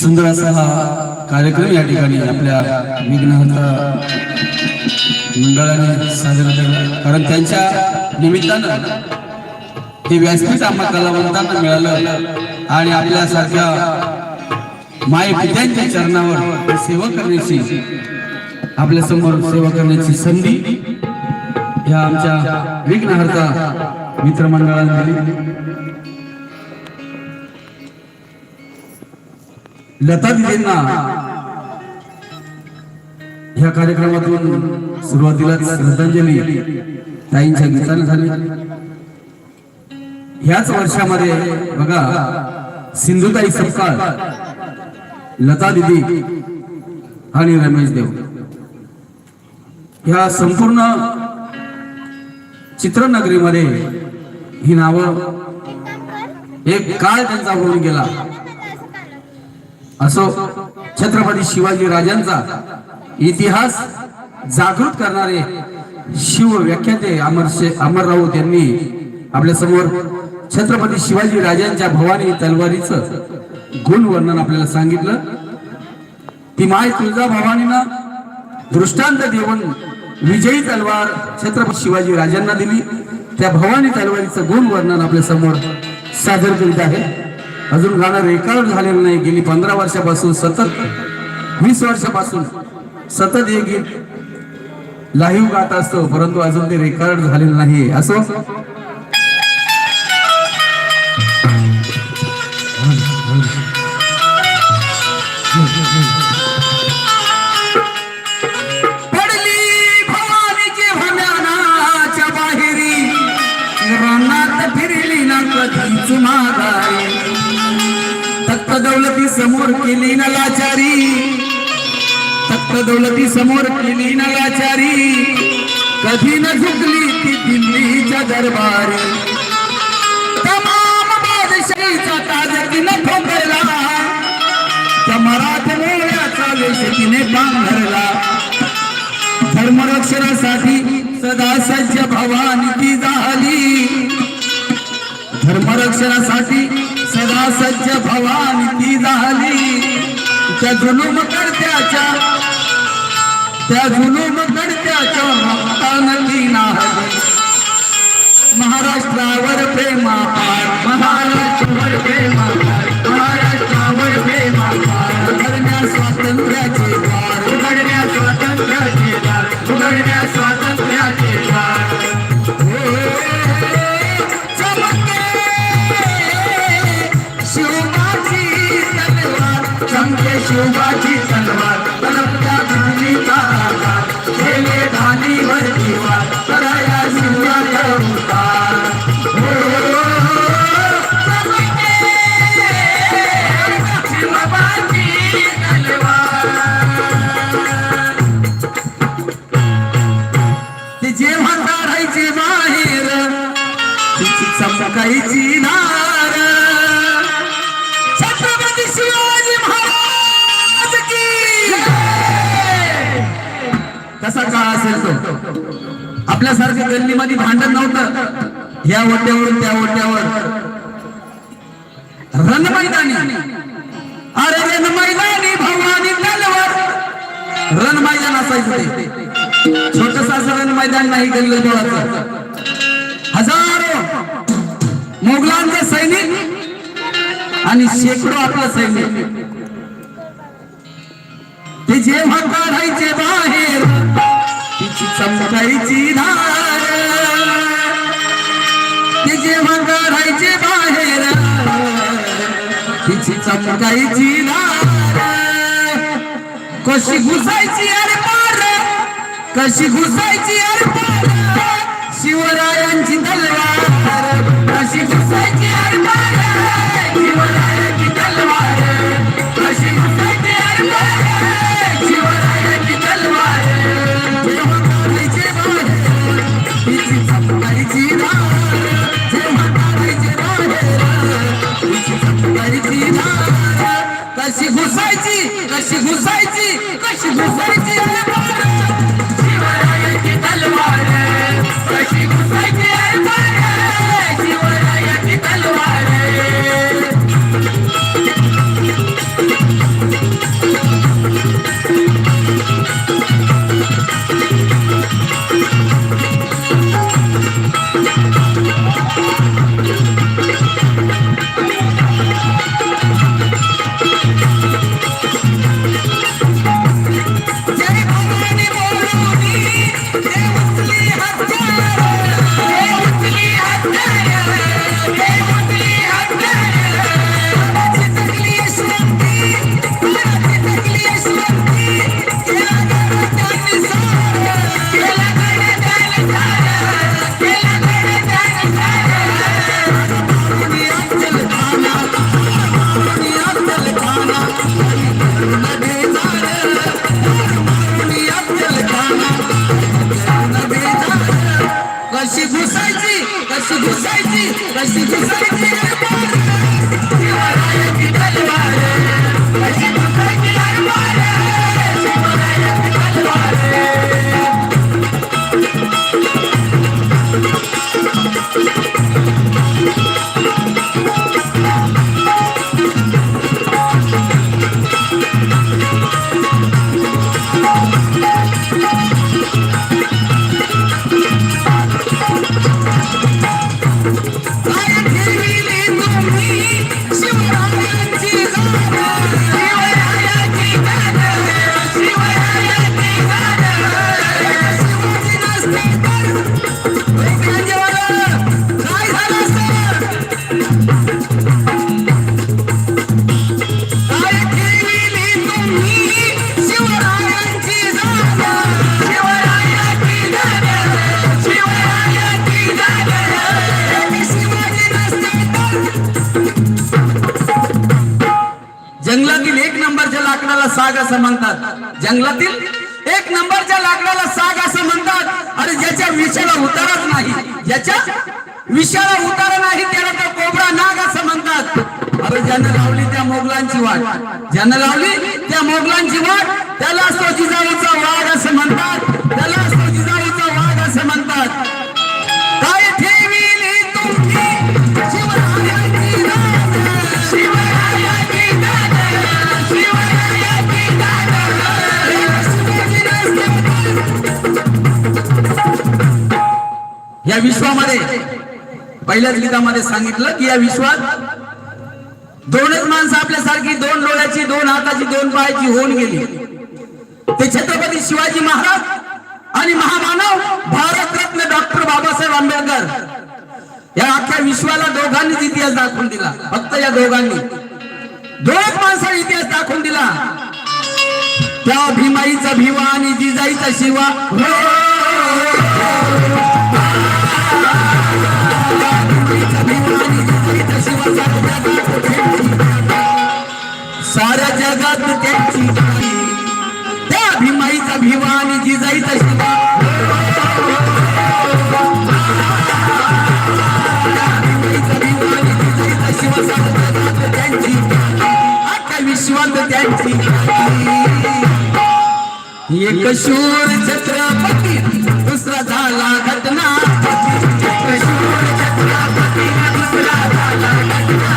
सुंदर असा हा कार्यक्रम या ठिकाणी आपल्या विघ्नहर्ता मंडळाने साजरा केला. कारण त्यांच्या निमित्तानं हे व्यासपीठ आम्हा कलावंतांना मिळालं आणि आपल्यासारख्या माय पित्यांच्या चरणावर सेवा करण्याची आपल्यासमोर सेवा करण्याची संधी ह्या आमच्या विघ्नहर्ता मित्रमंडळाने लता दिदींना ह्या कार्यक्रमातून सुरुवातीला श्रद्धांजली ताईंच्या गीताने झाली. ह्याच वर्षामध्ये बघा सिंधुताई सपकाळ लता दिदी आणि रमेश देव. ह्या संपूर्ण चित्रनगरीमध्ये ही नावं एक काळ त्यांचा होऊन गेला. असो छत्रपती शिवाजी राजांचा इतिहास जागृत करणारे शिव व्याख्याते अमर शे अमर राऊत यांनी आपल्यासमोर छत्रपती शिवाजी राजांच्या भवानी तलवारीचं गुण वर्णन आपल्याला सांगितलं. ती माय तुळजा भवानीनं दृष्टांत देऊन विजयी तलवार छत्रपती शिवाजी राजांना दिली. त्या भवानी तलवारीचं गुण वर्णन आपल्यासमोर सादर करीत आहे. अजून गाणं रेकॉर्ड झालेलं नाही. गेली पंधरा वर्षापासून सतत वीस वर्षापासून सतत हे गीत लाईव्ह गात असतो परंतु अजून ते रेकॉर्ड झालेलं नाही. असो? पडली तख्त दौलती समोर केली ना लाचारी. तख्त दौलती समोर केली ना लाचारी. कधी न झुकली ती दिल्लीच्या दरबारी. तमाम बादशाहीचा ताज तिने ठोकरला त्या मराठमोळ्याचा वेश तिने पांघरला. धर्मरक्षणासाठी सदा सज्ज भवानी ती झाली. धर्मरक्षणासाठी सदा सज्ज भवानी ती झाली. त्या जुलूम करत्याच्या त्या जुलूम करत्याच्या रक्तानं ती नाहली महाराष्ट्रावर प्रेम असा काळ असेल तो. आपल्यासारख्या गल्लीमध्ये भांडण नव्हतं. या ओट्यावर त्या ओट्यावर. रणमैदानी. अरे रणमैदानी भवानी तलवार. रण मैदान असायचं ते. छोटस असं रण मैदान नाही गल्ली डोळाचं हजारो मोगलांचे सैनिक आणि शेकडो आपला सैनिक. ते जेव्हा काढायचे बाहेर तिची धार. तिचे जेव्हा बाहेर. तिची चमकायची धार. कशी घुसायची अरे पार कशी घुसायची अरे पार शिवरायांची साग असं म्हणतात. जंगलातील एक नंबरच्या लाकडाला साग असं म्हणतात आणि ज्याच्या विषयाला उतारच नाही. ज्याच्या विषयाला उतार नाही त्याला तर कोबरा नाग असं म्हणतात. अरे ज्यानं लावली त्या मोगलांची वाट. ज्यानं लावली त्या मोगलांची वाट त्याला असतो जिजाऊचा वाघ असं म्हणतात. या विश्वामध्ये पहिल्याच गीतामध्ये सांगितलं की या विश्वात दोनच माणसं आपल्यासारखी दोन डोळ्याची दोन हाताची दोन पायाची होऊन गेली. ते छत्रपती शिवाजी महाराज आणि महामानव भारतरत्न डॉक्टर बाबासाहेब आंबेडकर या अख्ख्या विश्वाला दोघांनीच इतिहास दाखवून दिला. फक्त या दोघांनी. दोनच माणसाने इतिहास दाखवून दिला. त्या भीमाईचा भिवा आणि जिजाईचा शिवा. साऱ्या जगात त्यांची. त्या भीमाईचा भीमानी जिजाईचा शिवा त्यांची विश्वात त्यांची एक शूर छत्रपती दुसरा झाला घटना एक शूर छत्रपती दुसरा झाला घटना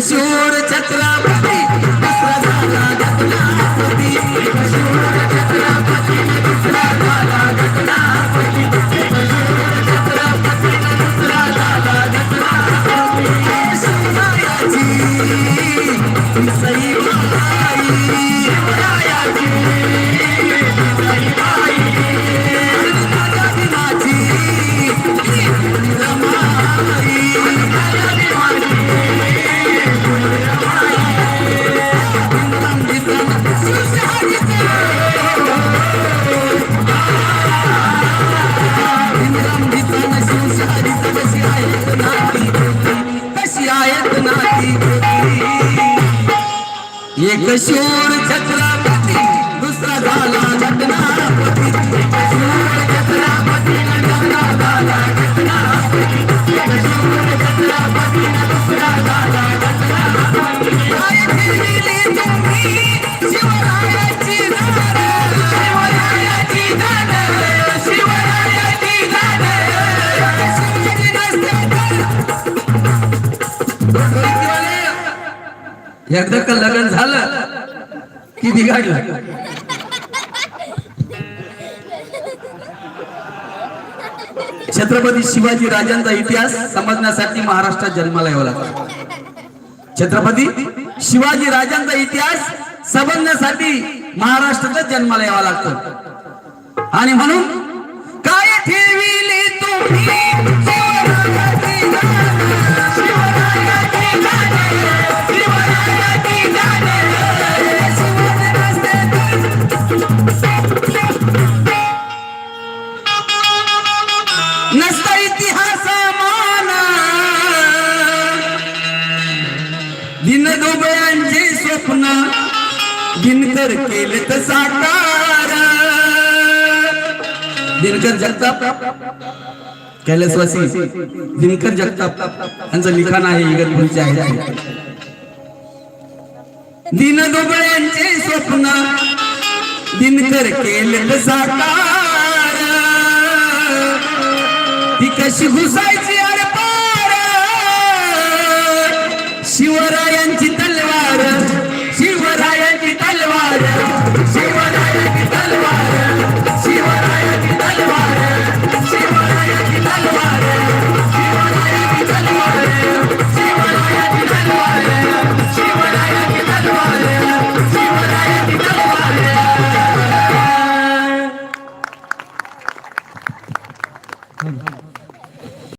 ख्याती. छत्रपती दुसरा झाला घटनापती एक छत्रपती दुसरा झाला घटनापती एक शूर छत्रपती दुसरा झाला घटनापती शिवरायाची एक शूर एकदा का लग्न झालं की बिघाडलं? छत्रपती शिवाजी राजांचा इतिहास समजण्यासाठी महाराष्ट्रात जन्माला यावं लागतं. छत्रपती शिवाजी राजांचा इतिहास समजण्यासाठी महाराष्ट्रातच जन्माला यावं लागतो. आणि म्हणून काय ठेवी तुम्ही? केले साकार दिनकर जगताप. कैलासवासी दिनकर जगताप. यांचं लिखाण आहे इगतपुरीचे आहे. दिन दुबळ्यांचे स्वप्न दिनकर केले साकार ती कशी घुसायची अरे पार शिवरायांची